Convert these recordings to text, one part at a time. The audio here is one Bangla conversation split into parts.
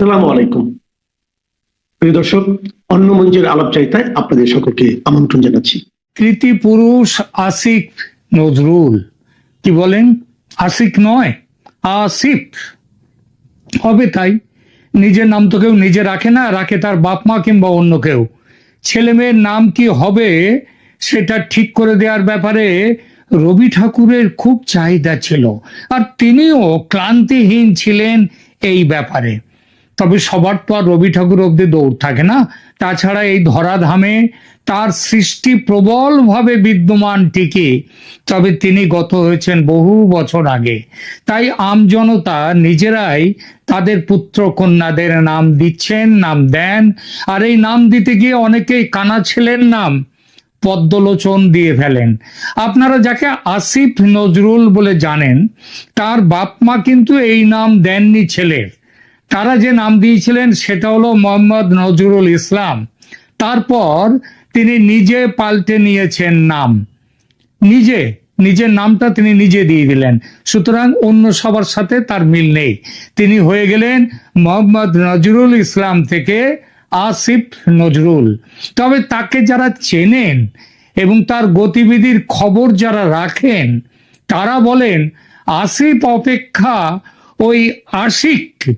সালামু আলাইকুম। প্রিয় দর্শক, অন্য মঞ্চের আলাপ চাইতায় আপনাদের সকলকে আমন্ত্রণ জানাচ্ছি। কৃতি পুরুষ আসিফ নজরুল, কি বলেন? আসিক নয়, আসিফ। হবে তাই, নিজের নাম তো কেউ নিজে রাখে না, রাখে তার বাপ মা কিংবা অন্য কেউ। ছেলে মেয়ের নাম কি হবে, সেটা ঠিক করে দেওয়ার ব্যাপারে রবি ঠাকুরের খুব চাহিদা ছিল। আর তিনিও ক্লান্তিহীন ছিলেন এই ব্যাপারে। তবে সবার তো আর রবি ঠাকুর অব্দি দৌড় থাকে না। তাছাড়া এই ধরাধামে তার সৃষ্টি প্রবলভাবে বিদ্যমান ঠিকই তবে তিনি গত হয়েছেন বহু বছর আগে। তাই আমজনতা নিজেরাই তাদের পুত্র কন্যাদের নাম দিচ্ছেন, নাম দেন, আর এই নাম দিতে গিয়ে অনেকেই কানা ছেলের নাম পদ্মলোচন দিয়ে ফেলেন। আপনারা যাকে আসিফ নজরুল বলে জানেন, তার বাপ মা কিন্তু এই নাম দেননি ছেলের। তারা যে নাম দিয়েছিলেন সেটা হলো মোহাম্মদ নজরুল ইসলাম। তারপর তিনি নিজে পাল্টে নিয়েছেন নাম। নিজে, নিজের নামটা তিনি নিজে দিয়ে দিলেন। সুতরাং অন্য সবার সাথে তার মিল নেই। তিনি হয়ে গেলেন মোহাম্মদ নজরুল ইসলাম থেকে আসিফ নজরুল। তবে তাকে যারা চেনেন এবং তার গতিবিধির খবর যারা রাখেন, তারা বলেন, আসিফ অপেক্ষা ওই আশিক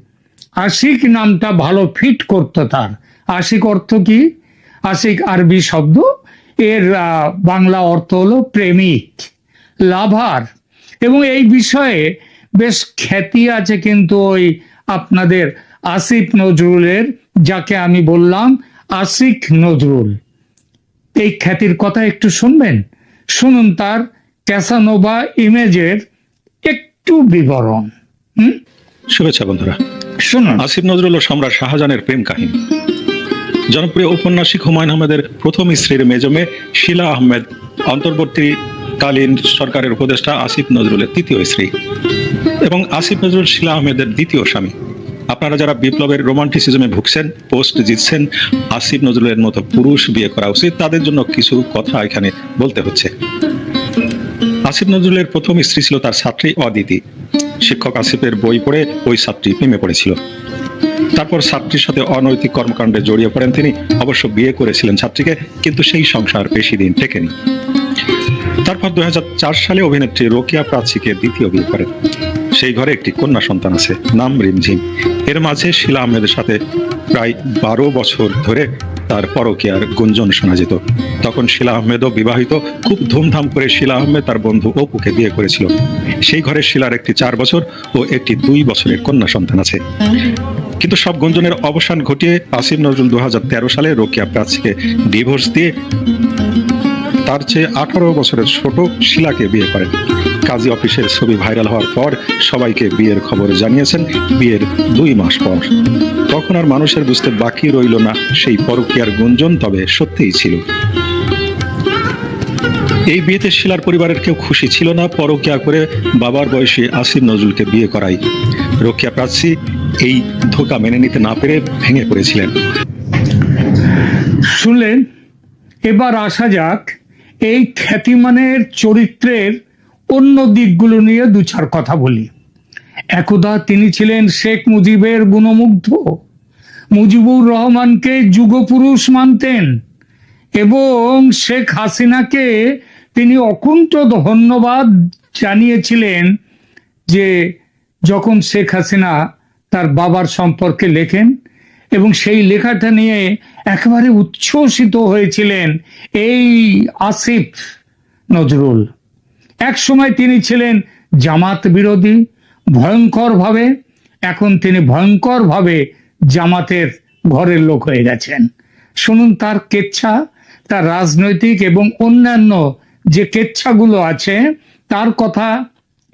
আশিক নামটা ভালো ফিট করতো তার। আশিক অর্থ কি? আশিক আরবি শব্দ। এর বাংলা অর্থ হলো প্রেমিক, লাভার। এবং এই বিষয়ে বেশ খ্যাতি আছে কিন্তু ওই আপনাদের আসিফ নজরুলের, যাকে আমি বললাম আশিক নজরুল। এই খ্যাতির কথা একটু শুনবেন? শুনুন তার ক্যাসানোভা ইমেজের একটু বিবরণ। হুম? শুভেচ্ছা বন্ধুরা। শুনুন। আসিফ নজরুল ও সম্রাট শাহজাহানের প্রেম কাহিনী। জনপ্রিয় ঔপন্যাসিক হুমায়ুন আহমেদের প্রথম স্ত্রীর মেজমে শিলা আহমেদ, অন্তর্বর্তীকালীন সরকারের উপদেষ্টা আসিফ নজরুলের তৃতীয় স্ত্রী এবং আসিফ নজরুল শিলা আহমেদের দ্বিতীয় স্বামী। আপনারা যারা বিপ্লবের রোমান্টিসিজমে ভুগছেন, পোস্ট জিতছেন, আসিফ নজরুলের মতো পুরুষ বিয়ে করা উচিত, তাদের জন্য কিছু কথা এখানে বলতে হচ্ছে। আসিফ নজরুলের প্রথম স্ত্রী ছিল তার ছাত্রী অদিতি। শিক্ষক আসিফের বই পড়ে ওই ছাত্রী প্রেমে পড়েছিল। তারপর ছাত্রীর সাথে অনৈতিক কর্মকাণ্ডে জড়িয়ে পড়েন তিনি। অবশ্য বিয়ে করেছিলেন ছাত্রীকে, কিন্তু সেই সংসার বেশি দিন টেকেনি। তারপর দুই হাজার চার সালে অভিনেত্রী রোকিয়া প্রাচীকে দ্বিতীয় বিয়ে করেন। সেই ঘরে একটি কন্যা সন্তান আছে, নাম রিমঝিম। এর মাঝে শিলা আহমেদের সাথে প্রায় বারো বছর ধরে তার পরকীয়ার গুঞ্জন শোনা যেত। তখন শিলা আহমেদও বিবাহিত, খুব ধুমধাম করে শিলা আহমেদ তার বন্ধু অপুকে বিয়ে করেছিল। সেই ঘরে শিলার একটি চার বছর ও একটি দুই বছরের কন্যা সন্তান আছে। কিন্তু সব গুঞ্জনের অবসান ঘটিয়ে আসিফ নজরুল দু হাজার তেরো সালে রোকিয়া প্রাচীকে ডিভোর্স দিয়ে তার চেয়ে আঠারো বছরের ছোট শিলাকে বিয়ে করেন। কাজী অফিসের ছবি ভাইরাল হওয়ার পর সবাইকে বিয়ের খবর জানিয়েছেন বিয়ের দুই মাস পর। তখন আর মানুষের বুঝতে বাকি রইল না, সেই পরকীয়ার গুঞ্জন তবে সত্যিই ছিল। এই বিয়েতে শিলার পরিবারের কেউ খুশি ছিল না, পরকিয়া করে বাবার বয়সী আসিফ নজরুলকে বিয়ে করাই রোকিয়া প্রাচী এই ধোকা মেনে নিতে না পেরে ভেঙে পড়েছিলেন। শুনলেন? এবার আসা যাক এই খ্যাতিমানের চরিত্রের অন্য দিকগুলো নিয়ে দু চার কথা বলি। একদা তিনি ছিলেন শেখ মুজিবের গুণমুগ্ধ। মুজিবুর রহমানকে যুগপুরুষ মানতেন এবং শেখ হাসিনাকে তিনি অকুণ্ঠ ধন্যবাদ জানিয়েছিলেন যে যখন শেখ হাসিনা তার বাবার সম্পর্কে লেখেন এবং সেই লেখাটা নিয়ে একেবারে উচ্ছ্বসিত হয়েছিলেন এই আসিফ নজরুল। এক সময় তিনি ছিলেন জামাত বিরোধী, ভয়ঙ্করভাবে, এখন তিনি ভয়ঙ্করভাবে জামাতের ঘরের লোক হয়ে গেছেন। শুনুন তার কেচ্ছা, তার রাজনৈতিক এবং অন্যান্য যে কেচ্ছাগুলো আছে, তার কথা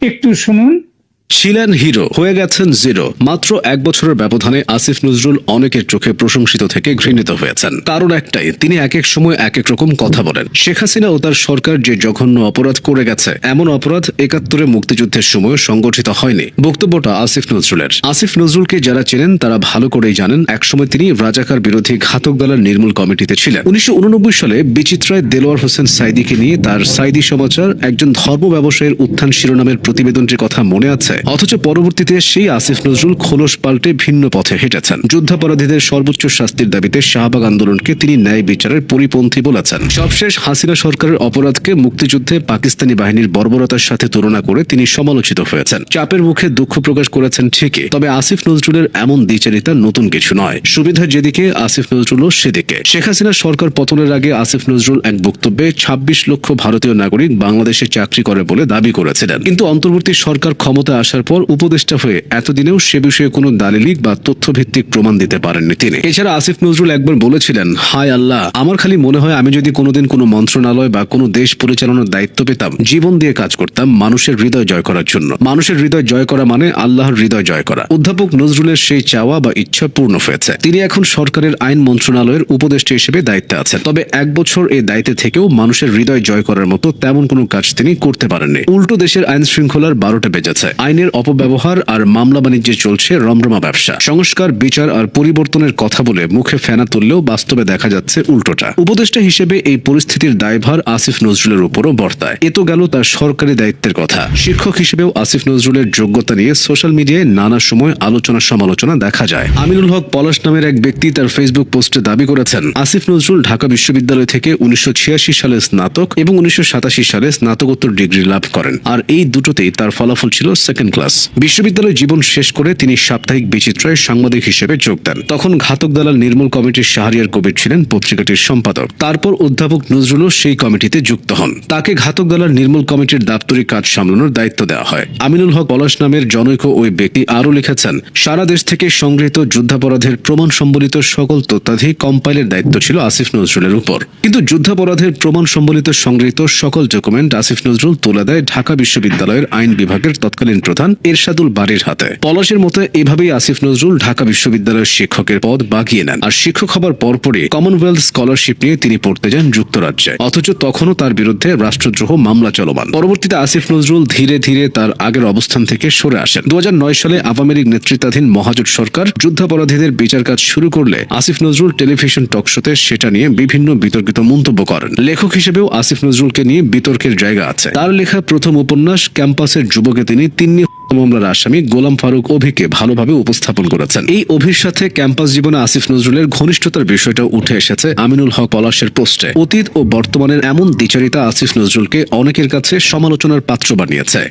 একটু শুনুন। ছিলেন হিরো হয়ে গেছেন জিরো। মাত্র এক বছরের ব্যবধানে আসিফ নজরুল অনেকের চোখে প্রশংসিত থেকে ঘৃণিত হয়েছেন। কারণ একটাই, তিনি এক এক সময় এক এক রকম কথা বলেন। শেখ হাসিনা ও তার সরকার যে জঘন্য অপরাধ করে গেছে, এমন অপরাধ একাত্তরে মুক্তিযুদ্ধের সময় সংগঠিত হয়নি, বক্তব্যটা আসিফ নজরুলের। আসিফ নজরুলকে যারা চেনেন, তারা ভালো করেই জানেন, একসময় তিনি রাজাকার বিরোধী ঘাতক দলের নির্মূল কমিটিতে ছিলেন। উনিশশো উননব্বই সালে বিচিত্রায় দেলোয়ার হোসেন সাইদিকে নিয়ে তার সাইদি সমাচার একজন ধর্ম ব্যবসায়ের উত্থান শিরোনামের প্রতিবেদনটির কথা মনে আছে? অথচ পরবর্তীতে সেই আসিফ নজরুল খোলস পাল্টে ভিন্ন পথে হেঁটেছেন। যুদ্ধাপরাধীদের সর্বোচ্চ শাস্তির দাবিতে শাহবাগ আন্দোলনকে তিনি ন্যায় বিচারের পরিপন্থী বলেছেন। সবশেষ হাসিনা সরকারের অপরাধকে মুক্তিযুদ্ধে পাকিস্তানি বাহিনীর বর্বরতার সাথে তুলনা করে তিনি সমালোচিত হয়েছেন। চাপের মুখে দুঃখ প্রকাশ করেছেন ঠিকই, তবে আসিফ নজরুলের এমন দ্বিচারিতা নতুন কিছু নয়। সুবিধা যেদিকে, আসিফ নজরুলও সেদিকে। শেখ হাসিনা সরকার পতনের আগে আসিফ নজরুল এক বক্তব্যে ছাব্বিশ লক্ষ ভারতীয় নাগরিক বাংলাদেশে চাকরি করে বলে দাবি করেছিলেন। কিন্তু অন্তর্বর্তী সরকার ক্ষমতা আসার পর উপদেষ্টা হয়ে এতদিনেও সে বিষয়ে কোনো দালিলিক বা তথ্যভিত্তিক প্রমাণ দিতে পারেননি তিনি। এছাড়া আসিফ নজরুল একবার বলেছিলেন, হায় আল্লাহ, আমার খালি মনে হয় আমি যদি কোনোদিন কোনো মন্ত্রণালয় বা কোনো দেশ পরিচালনার দায়িত্ব পেতাম, জীবন দিয়ে কাজ করতাম মানুষের হৃদয় জয় করার জন্য। মানুষের হৃদয় জয় করা মানে আল্লাহর হৃদয় জয় করা। অধ্যাপক নজরুলের সেই চাওয়া বা ইচ্ছা পূর্ণ হয়েছে। তিনি এখন সরকারের আইন মন্ত্রণালয়ের উপদেষ্টা হিসেবে দায়িত্বে আছেন। তবে এক বছর এই দায়িত্বে থেকেও মানুষের হৃদয় জয় করার মতো তেমন কোনো কাজ তিনি করতে পারেননি। উল্টো দেশের আইন শৃঙ্খলার বারোটা বেজেছে। আইনের অপব্যবহার আর মামলা বাণিজ্যে চলছে রমরমা ব্যবসা। সংস্কার, বিচার আর পরিবর্তনের কথা বলে মুখে ফেনা তুললেও বাস্তবে দেখা যাচ্ছে উল্টোটা। উপদেষ্টা হিসেবে এই পরিস্থিতির দায়ভার আসিফ নজরুলের উপরও বর্তায়। এ তো গেল তার সরকারি দায়িত্বের কথা। শিক্ষক হিসেবেও আসিফ নজরুলের যোগ্যতা নিয়ে সোশ্যাল মিডিয়ায় নানা সময় আলোচনা সমালোচনা দেখা যায়। আমিনুল হক পলাশ নামের এক ব্যক্তি তার ফেসবুক পোস্টে দাবি করেছেন, আসিফ নজরুল ঢাকা বিশ্ববিদ্যালয় থেকে উনিশশো ছিয়াশি সালে স্নাতক এবং উনিশশো সাতাশি সালে স্নাতকোত্তর ডিগ্রি লাভ করেন। আর এই দুটোতেই তার ফলাফল ছিল সেকেন্ড ক্লাস বিশ্ববিদ্যালয় জীবন শেষ করে তিনি সাপ্তাহিক বিচিত্রায় সাংবাদিক হিসেবে যোগ দেন। তখন ঘাতক দালাল নির্মূল কমিটির শাহরিয়ার কবির ছিলেন পত্রিকাটির সম্পাদক। তারপর অধ্যাপক নজরুলও সেই কমিটিতে যুক্ত হন। তাকে ঘাতক দালাল নির্মূল কমিটির দাপ্তরিক কাজ সামলানোর দায়িত্ব দেওয়া হয়। আমিনুল হক পলাশ নামের জনৈক ওই ব্যক্তি আরও লিখেছেন, সারা দেশ থেকে সংগৃহীত যুদ্ধাপরাধের প্রমাণ সম্বলিত সকল তথ্যাধিক কম্পাইলের দায়িত্ব ছিল আসিফ নজরুলের উপর। কিন্তু যুদ্ধাপরাধের প্রমাণ সম্বলিত সংগৃহীত সকল ডকুমেন্ট আসিফ নজরুল তুলে দেয় ঢাকা বিশ্ববিদ্যালয়ের আইন বিভাগের তৎকালীন প্রধান। এরশাদুল বাড়ির হাতে। পলাশের মতো, এভাবেই আসিফ নজরুল ঢাকা বিশ্ববিদ্যালয়ের শিক্ষকের পদ বাগিয়ে নেন। আর শিক্ষক হবার পরপরই কমনওয়েলথ স্কলারশিপ নিয়ে তিনি পড়তে যান যুক্তরাজ্যে। অথচ তখনও তার বিরুদ্ধে রাষ্ট্রদ্রোহ মামলা চলমান। পরবর্তীতে আসিফ নজরুল ধীরে ধীরে তার আগের অবস্থান থেকে সরে আসেন। দু সালে আওয়ামী লীগ নেতৃত্বাধীন মহাজোট সরকার যুদ্ধাপরাধীদের বিচার কাজ শুরু করলে আসিফ নজরুল টেলিভিশন টকশোতে সেটা নিয়ে বিভিন্ন বিতর্কিত মন্তব্য করেন। লেখক হিসেবেও আসিফ নজরুলকে নিয়ে বিতর্কের জায়গা আছে। তার লেখা প্রথম উপন্যাস ক্যাম্পাসের যুবকে তিনি তিন্নি মামলার আসামি গোলাম ফারুক অভিকে ভালোভাবে উপস্থাপন করেছেন। এই অভির সাথে ক্যাম্পাস জীবনে আসিফ নজরুলের ঘনিষ্ঠতার বিষয়টা উঠে এসেছে আমিনুল হক পলাশের পোস্টে। অতীত ও বর্তমানের এমন দ্বিচারিতা আসিফ নজরুলকে অনেকের কাছে সমালোচনার পাত্র বানিয়েছে।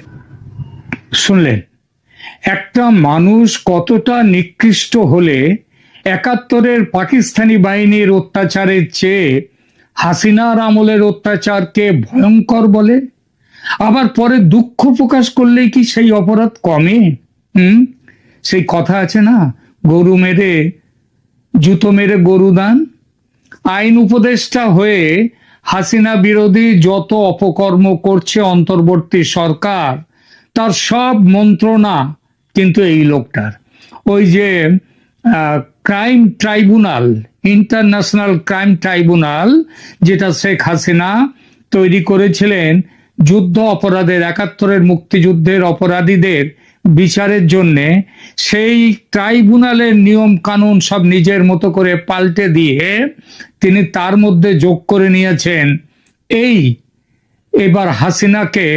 শুনলেন একটা মানুষ কতটা নিকৃষ্ট হলে একাত্তরের পাকিস্তানি বাহিনীর অত্যাচারের চেয়ে হাসিনার আমলের অত্যাচারকে ভয়ঙ্কর বলে? আবার পরে দুঃখ প্রকাশ করলেই কি সেই অপরাধ কমে? হুম? সেই কথা আছে না? গরু মেরে, জুতো মেরে গরু দান? আইন উপদেষ্টা হয়ে হাসিনা বিরোধী যত অপকর্ম করছে অন্তর্বর্তী সরকার, তার সব মন্ত্রণা কিন্তু এই লোকটার। ওই যে crime tribunal, international crime tribunal, যেটা শেখ হাসিনা তৈরি করেছিলেন যুদ্ধ অপরাধের, একাত্তরের মুক্তিযুদ্ধের অপরাধীদের বিচারের জন্যে সেই ট্রাইব্যুনালের নিয়ম কানুন সব নিজের মতো করে পাল্টে দিয়ে তিনি তার মধ্যে যোগ করে নিয়েছেন। এই এবার হাসিনাকে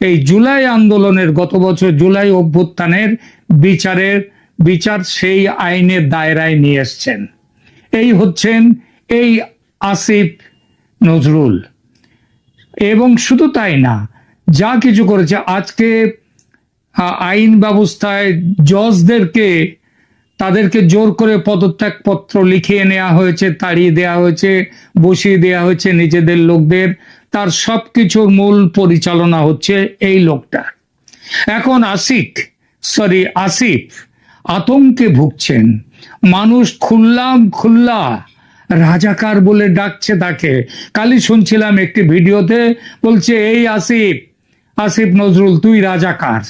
এই জুলাই আন্দোলনের গত বছর জুলাই অভ্যুত্থানের বিচারের, বিচার সেই আইনের দায়রায় নিয়ে এসছেন। এই হচ্ছেন এই আসিফ নজরুল। এবং শুধু তাই না, যা কিছু করেছে, আজকে আইন ব্যবস্থায় জজদেরকে, তাদেরকে জোর করে পদত্যাগপত্র লিখিয়ে নেওয়া হয়েছে, তাড়িয়ে দেওয়া হয়েছে, বসিয়ে দেওয়া হয়েছে নিজেদের লোকদের, তার সব কিছুর মূল পরিচালনা হচ্ছে এই লোকটা। এখন আসিক সরি আসিফ, আতঙ্কে ভুগছেন। মানুষ খুললাম খুল্লা রাজাকার বলে ডাকছে তাকে। কালই শুনছিলাম একটি ভিডিওতে বলছে, এই আসিফ আসিফ নজরুল, তুই রাজাকার।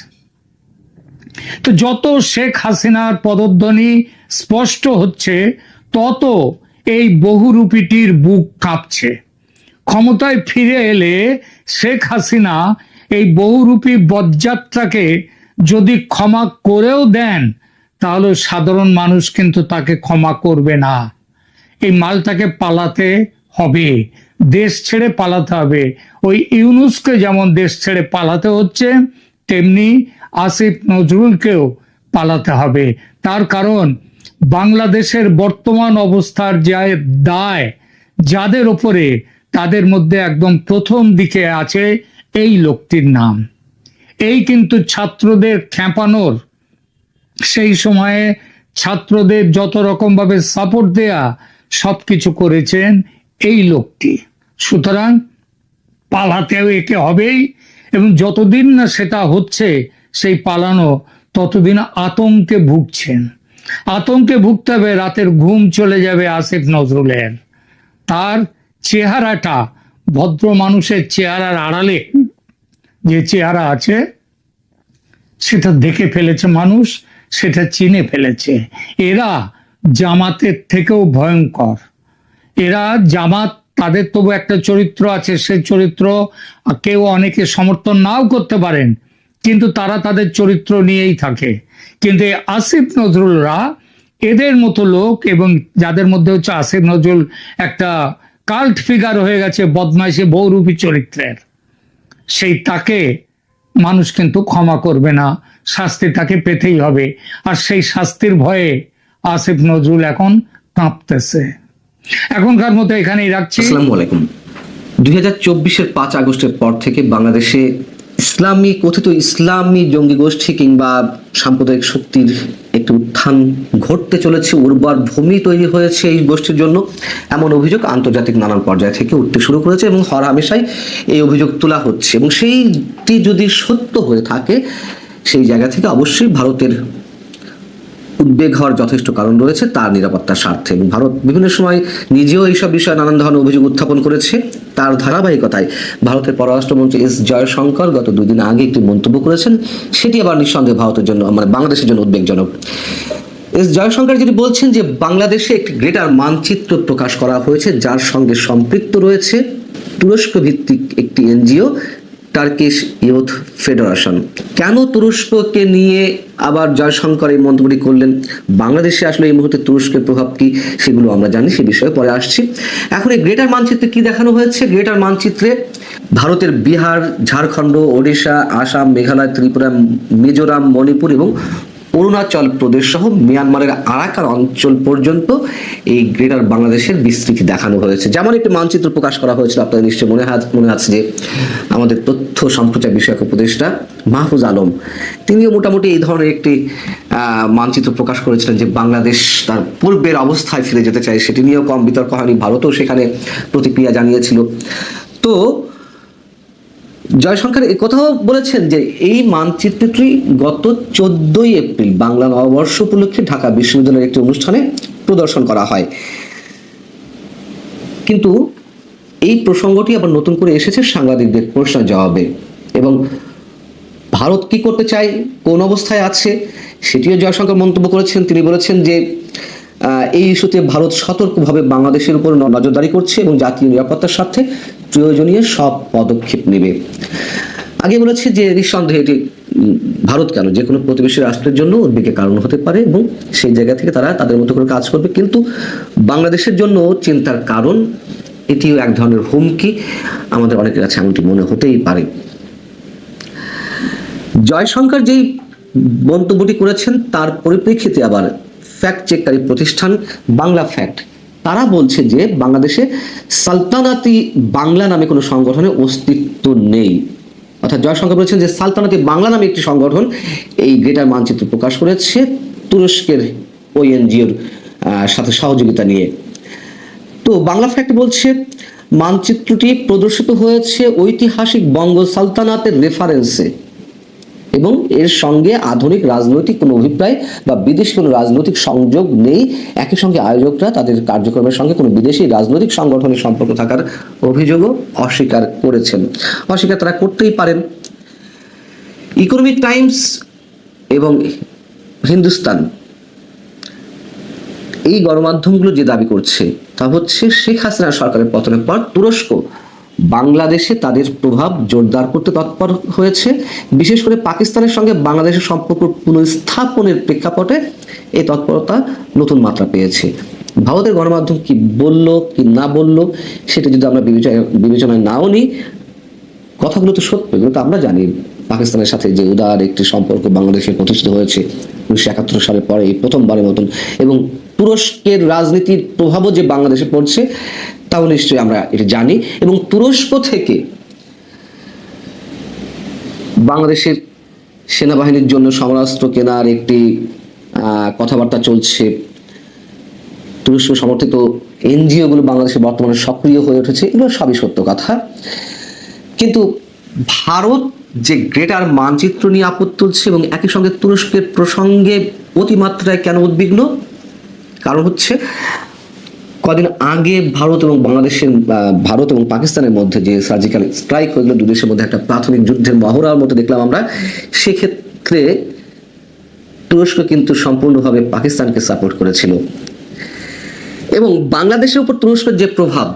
তো যত শেখ হাসিনার পদধ্বনি স্পষ্ট হচ্ছে, তত এই বহুরূপীটির বুক কাঁপছে। ক্ষমতায় ফিরে এলে শেখ হাসিনা এই বহুরূপী বজ্জাত্রাকে যদি ক্ষমা করেও দেন, তাহলে সাধারণ মানুষ কিন্তু তাকে ক্ষমা করবে না। এই মালটাকে পালাতে হবে, দেশ ছেড়ে পালাতে হবে। ওই ইউনুসকে যেমন দেশ ছেড়ে পালাতে হচ্ছে, তেমনি আসিফ নজরুলকেও পালাতে হবে। তার কারণ, বাংলাদেশের বর্তমান অবস্থার যে দায়, যাদের ওপরে তাদের মধ্যে একদম প্রথম দিকে আছে এই লোকটির নাম। এই কিন্তু ছাত্রদের খ্যাপানোর, সেই সময়ে ছাত্রদের যত রকম ভাবে সাপোর্ট দেয়া সবকিছু করেছেন এই লোকটি। সুতরাং পালাতেও একে হবেই এবং যতদিন না সেটা হচ্ছে, সেই পালানো ততদিন আতঙ্কে ভুগছেন। আতঙ্কে ভুগতে হবে, রাতের ঘুম চলে যাবে আসিফ নজরুলের। তার চেহারাটা ভদ্র মানুষের চেহারার আড়ালে, যে চেহারা আছে, সেটা দেখে ফেলেছে মানুষ, সেটা চিনে ফেলেছে। এরা জামাতের থেকেও ভয়ঙ্কর। এরা জামাত, তাদের তবু একটা চরিত্র আছে সেই চরিত্র কেউ অনেকে সমর্থন নাও করতে পারেন, কিন্তু তারা তাদের চরিত্র নিয়েই থাকে। কিন্তু আসিফ নজরুলরা এদের মতো লোক এবং যাদের মধ্যে হচ্ছে আসিফ নজরুল একটা কাল্ট ফিগার হয়ে গেছে, বদমাইশে বহুরূপী চরিত্রের, সেই তাকে মানুষ কিন্তু ক্ষমা করবে না, শাস্তি তাকে পেতেই হবে। আর সেই শাস্তির ভয়ে আসিফ নজরুল এখন কাঁপতেছে। এখনকার মতো এখানেই রাখছি। আসসালামু আলাইকুম। দুই হাজার চব্বিশের পাঁচ আগস্টের পর থেকে বাংলাদেশে ইসলামী, কথিত ইসলামী জঙ্গি গোষ্ঠী কিংবা সাম্প্রদায়িক শক্তির একটি উত্থান ঘটতে চলেছে, উর্বর ভূমি তৈরি হয়েছে এই গোষ্ঠীর জন্য। এমন অভিযোগ আন্তর্জাতিক নানান পর্যায় থেকে উঠতে শুরু করেছে এবং হর হামেশাই এই অভিযোগ তোলা হচ্ছে। এবং সেইটি যদি সত্য হয়ে থাকে, সেই জায়গা থেকে অবশ্যই ভারতের উদ্বেগ হওয়ার যথেষ্ট কারণ রয়েছে তার নিরাপত্তার স্বার্থে। এবং ভারত বিভিন্ন সময় নিজেও এইসব বিষয়ে নানান ধরনের অভিযোগ উত্থাপন করেছে। তার ধারাবাহিকতায় ভারতের পররাষ্ট্রমন্ত্রী এস জয়শঙ্কর গত দুদিন আগে একটি মন্তব্য করেছেন। সেটি আবার নিঃসন্দেহে ভারতের জন্য মানে বাংলাদেশের জন্য উদ্বেগজনক। এস জয়শঙ্কর যেটি বলছেন যে বাংলাদেশে একটি গ্রেটার মানচিত্র প্রকাশ করা হয়েছে, যার সঙ্গে সম্পৃক্ত রয়েছে তুরস্ক ভিত্তিক একটি এনজিও। টার্কিশ ইউথ ফেডারেশন কেন তুরস্ককে নিয়ে আবার জয়শঙ্কর এই মন্তব্যটি করলেন? বাংলাদেশে আসলে এই মুহূর্তে তুরস্কের প্রভাব কি সেগুলো আমরা জানি, সে বিষয়ে পরে আসছি। এখন এই গ্রেটার মানচিত্রে কি দেখানো হয়েছে? গ্রেটার মানচিত্রে ভারতের বিহার, ঝাড়খণ্ড, ওড়িশা, আসাম, মেঘালয়, ত্রিপুরা, মিজোরাম, মণিপুর এবং অরুণাচল প্রদেশ সহ মিয়ানমারের আরাকার অঞ্চল পর্যন্ত এই গ্রেটার বাংলাদেশের বিস্তৃতি দেখানো হয়েছে। যেমন একটি মানচিত্র প্রকাশ করা হয়েছিল, আপনাদের নিশ্চয়ই মনে মনে আছে যে আমাদের তথ্য সম্প্রচার বিষয়ক উপদেষ্টা মাহফুজ আলম, তিনিও মোটামুটি এই ধরনের একটি মানচিত্র প্রকাশ করেছিলেন যে বাংলাদেশ তার পূর্বের অবস্থায় ফিরে যেতে চায়। সেটি নিয়েও কম বিতর্ক হয়নি, ভারতও সেখানে প্রতিক্রিয়া জানিয়েছিল। তো জয়শঙ্কর, এ কথাও বলেছেন যে এই মানচিত্রটি গত চোদ্দই এপ্রিল বাংলা নববর্ষ উপলক্ষে ঢাকা বিশ্ববিদ্যালয়ের একটি অনুষ্ঠানে প্রদর্শন করা হয়। কিন্তু এই প্রসঙ্গটি আবার নতুন করে এসেছে সাংবাদিকদের প্রশ্নের জবাবে। এবং ভারত কি করতে চায়, কোন অবস্থায় আছে, সেটিও জয়শঙ্কর মন্তব্য করেছেন। তিনি বলেছেন যে এই ইস্যুতে ভারত সতর্কভাবে বাংলাদেশের উপর নজরদারি করছে এবং জাতীয় নিরাপত্তার স্বার্থে প্রয়োজনীয় সব পদক্ষেপ নেবে। আগে বলেছে যে নিঃসন্দেহে এটি ভারত কেন? যে কোনো প্রতিবেশী রাষ্ট্রের জন্য উদ্বেগের কারণ হতে পারে এবং সেই জায়গা থেকে তারা তাদের মতো করে কাজ করবে। কিন্তু বাংলাদেশের জন্য চিন্তার কারণ, এটিও এক ধরনের হুমকি। আমাদের অনেকের কাছে এমনটি মনে হতেই পারে। জয়শঙ্কর যেই মন্তব্যটি করেছেন, তার পরিপ্রেক্ষিতে আবার ফ্যাক্ট চেককারী প্রতিষ্ঠান, বাংলা ফ্যাক্ট তারা বলছে যে বাংলাদেশে সালতানাতি বাংলা নামে কোনো সংগঠনের অস্তিত্ব নেই। অর্থাৎ জয়শঙ্কর বলেছেন যে সালতানাতি বাংলা নামে একটি সংগঠন এই গ্রেটার মানচিত্র প্রকাশ করেছে তুরস্কের ওই এনজিওর সাথে সহযোগিতা নিয়ে। তো বাংলা ফ্যাক্ট বলছে, মানচিত্রটি প্রদর্শিত হয়েছে ঐতিহাসিক বঙ্গ সালতানাতের রেফারেন্সে এবং এর সঙ্গে আধুনিক রাজনৈতিক কোনো অভিপ্রায় বা বিদেশি কোনো রাজনৈতিক সংযোগ নেই। একই সঙ্গে আয়োজকরা তাদের কার্যক্রমের সঙ্গে কোনো বিদেশি রাজনৈতিক সংগঠনের সম্পর্ক থাকার অভিযোগও অস্বীকার করেছেন। অস্বীকার তারা করতেই পারেন। ইকোনমিক টাইমস এবং হিন্দুস্তান এই গণমাধ্যমগুলো যে দাবি করছে তা হচ্ছে শেখ হাসিনা সরকারের পতনের পর তুরস্ক বাংলাদেশে তাদের প্রভাব জোরদার করতে তৎপর হয়েছে। বিশেষ করে পাকিস্তানের সঙ্গে বাংলাদেশের সম্পর্ক পুনঃস্থাপনের প্রেক্ষাপটে এই তৎপরতা নতুন মাত্রা পেয়েছে। ভারতের গণমাধ্যম কি বলল, কি না বলল, সেটা যদি আমরা বিবেচনায় বিবেচনায় নাও নিই কথাগুলো তো সত্য, এগুলো তো আমরা জানি। পাকিস্তানের সাথে যে উদার একটি সম্পর্ক বাংলাদেশে প্রতিষ্ঠিত হয়েছে, উনিশশো একাত্তর সালের পরে এই প্রথমবারের মতন। এবং তুরস্কের রাজনীতির প্রভাবও যে বাংলাদেশে পড়ছে, তাও নিশ্চয়ই আমরা এটা জানি। এবং তুরস্ক থেকে বাংলাদেশের সেনাবাহিনীর জন্য সমরাস্ত্র কেনার একটি কথাবার্তা চলছে। তুরস্ক সমর্থিত এনজিওগুলো বাংলাদেশে বর্তমানে সক্রিয় হয়ে উঠেছে, এগুলো সবই সত্য কথা। কিন্তু ভারত যে গ্রেটার মানচিত্র নিয়ে আপত্তি তুলছে এবং একই সঙ্গে তুরস্কের প্রসঙ্গে অতিমাত্রায় কেন উদ্বিগ্ন? কারণ হচ্ছে কদিন আগে ভারত এবং বাংলাদেশের ভারত এবং পাকিস্তানের মধ্যে যে সার্জিক্যাল স্ট্রাইক হয়েছিল, দু দেশের মধ্যে একটা প্রাথমিক যুদ্ধের মহড়ার মতো দেখলাম আমরা, সেক্ষেত্রে তুরস্ক কিন্তু সম্পূর্ণভাবে পাকিস্তানকে সাপোর্ট করেছিল। এবং বাংলাদেশের উপর তুরস্কের যে প্রভাব,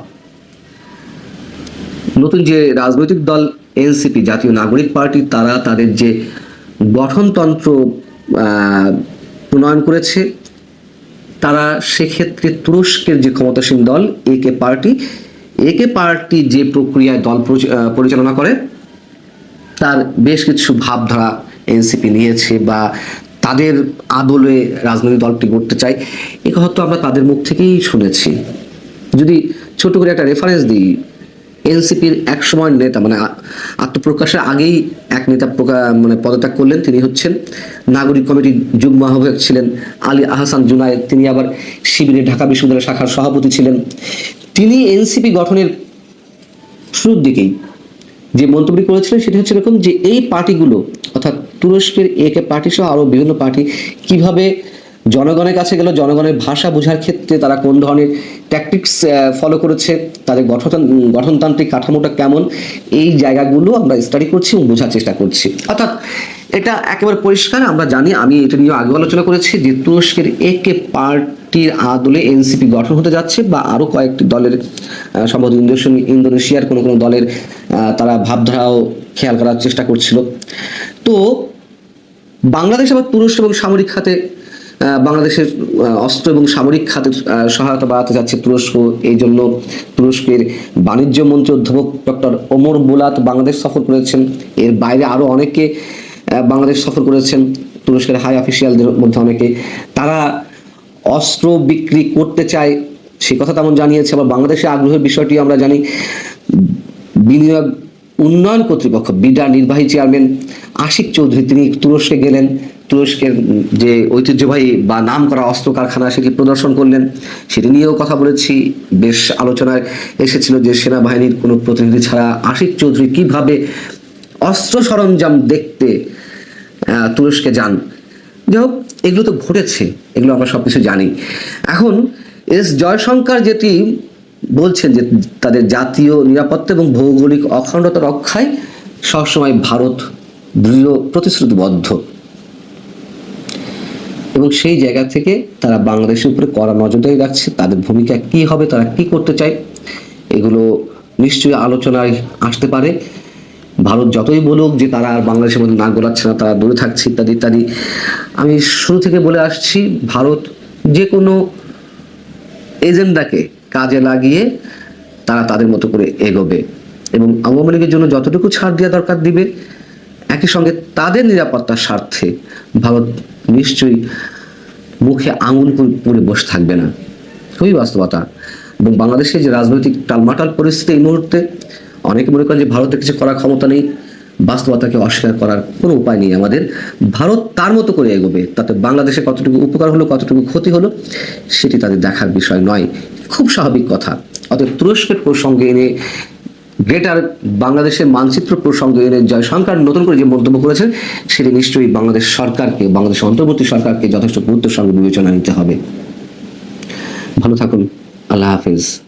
নতুন যে রাজনৈতিক দল এনসিপি, জাতীয় নাগরিক পার্টি, তারা তাদের যে গঠনতন্ত্র প্রণয়ন করেছে তারা সেক্ষেত্রে তুরস্কের যে ক্ষমতাসীন দল, একে পার্টি একে পার্টি যে প্রক্রিয়ায় দল পরিচ- পরিচালনা করে, তার বেশ কিছু ভাবধারা এনসিপি নিয়েছে বা তাদের আদলে রাজনৈতিক দলটি গড়তে চায়, এ কথা তো আমরা তাদের মুখ থেকেই শুনেছি। যদি ছোট করে একটা রেফারেন্স দিই এনসিপির এক সময় নেতা মানে আত্মপ্রকাশের আগেই এক নেতা মানে পদত্যাগ করলেন, তিনি হচ্ছেন নাগরিক কমিটির যুগ্ম আহ্বায়ক ছিলেন আলী আহসান জুনায়েদ, তিনি আবার শিবিরে ঢাকা বিশ্ববিদ্যালয় শাখার সভাপতি ছিলেন। তিনি এনসিপি গঠনের শুরুর দিকেই যে মন্তব্য করেছিলেন, সেটা হচ্ছে এরকম যে এই পার্টিগুলো, অর্থাৎ তুরস্কের একে পার্টি সহ আরও বিভিন্ন পার্টি কীভাবে জনগণের কাছে গেল, জনগণের ভাষা বোঝার ক্ষেত্রে তারা কোন ধরনের ট্যাকটিক্স ফলো করেছে, তাদের গঠন গঠনতান্ত্রিক কাঠামোটা কেমন, এই জায়গাগুলো আমরা স্টাডি করছি এবং বোঝার চেষ্টা করছি। অর্থাৎ এটা একেবারে পরিষ্কার, আমরা জানি, আমি এটা নিয়ে আগে আলোচনা করেছি যে তুরস্কের একে পার্টির আদলে এনসিপি গঠন হতে যাচ্ছে বা আরও কয়েকটি দলের সম্ভবত ইন্দোনেশিয়ার কোনো কোনো দলের তারা ভাবধারাও খেয়াল করার চেষ্টা করছিল। তো বাংলাদেশ আবার তুরস্ক এবং সামরিক খাতে বাংলাদেশের অস্ত্র এবং সামরিক খাতের সহায়তা বাড়াতে যাচ্ছে তুরস্ক। এই জন্য তুরস্কের বাণিজ্য মন্ত্রী অধ্যাপক ডক্টর ওমর বুলাত বাংলাদেশ সফর করেছেন। এর বাইরে আরও অনেকে বাংলাদেশ সফর করেছেন। তুরস্কের হাই অফিসিয়ালদের মধ্যে অনেকে। তারা অস্ত্র বিক্রি করতে চায়, সে কথা তেমন জানিয়েছে। আবার বাংলাদেশের আগ্রহের বিষয়টি আমরা জানি। বিনিয়োগ উন্নয়ন কর্তৃপক্ষ, বিডা নির্বাহী চেয়ারম্যান আশিক চৌধুরী, তিনি তুরস্কে গেলেন। তুরস্কের যে ঐতিহ্যবাহী বা নাম করা অস্ত্র কারখানা সেটি প্রদর্শন করলেন, সেটি নিয়েও কথা বলেছি। বেশ আলোচনায় এসেছিল যে সেনাবাহিনীর কোনো প্রতিনিধি ছাড়া আশিক চৌধুরী কীভাবে অস্ত্র সরঞ্জাম দেখতে তুরস্কে যান। যাই হোক এগুলো তো ঘটেছে, এগুলো আমরা সবকিছু জানি। এখন এস জয়শঙ্কর যেটি বলছেন যে তাদের জাতীয় নিরাপত্তা এবং ভৌগোলিক অখণ্ডতা রক্ষায় সবসময় ভারত দৃঢ় প্রতিশ্রুতিবদ্ধ। এবং সেই জায়গা থেকে তারা বাংলাদেশের উপরে কড়া নজরদারি রাখছে, তাদের ভূমিকা কি হবে, তারা কি করতে চায়, এগুলো নিশ্চয়ই আলোচনায় আসতে পারে। ভারত যতই বলুক যে তারা আর বাংলাদেশের মধ্যে না গোলাচ্ছে না, তারা দূরে থাকছে ইত্যাদি ইত্যাদি। আমি শুরু থেকে বলে আসছি, ভারত যে কোনো এজেন্ডাকে কাজে লাগিয়ে তারা তাদের মতো করে এগোবে এবং আওয়ামী লীগের জন্য যতটুকু ছাড় দেওয়া দরকার দিবে, একই সঙ্গে তাদের নিরাপত্তার স্বার্থে ভারত নিশ্চয়ই মুখে আঙুল পরে বসে থাকবে না। খুবই বাস্তবতা। এবং বাংলাদেশের যে রাজনৈতিক টালমাটাল পরিস্থিতি এই মুহূর্তে, অনেকে মনে করেন যে ভারতের কিছু করার ক্ষমতা নেই, বাস্তবতাকে অস্বীকার করার কোনো উপায় নেই আমাদের। ভারত তার মতো করে এগোবে, তাতে বাংলাদেশে কতটুকু উপকার হলো, কতটুকু ক্ষতি হলো, সেটি তাদের দেখার বিষয় নয়। খুব স্বাভাবিক কথা। অতএব তুরস্কের প্রসঙ্গে এনে গ্রেটার বাংলাদেশের মানচিত্র প্রসঙ্গে জয়শঙ্কর নতুন করে যে মন্তব্য করেছেন, সেটি নিশ্চয়ই বাংলাদেশ সরকারকে, বাংলাদেশ অন্তর্বর্তী সরকারকে যথেষ্ট গুরুত্বের সঙ্গে বিবেচনা নিতে হবে। ভালো থাকুন। আল্লাহ হাফিজ।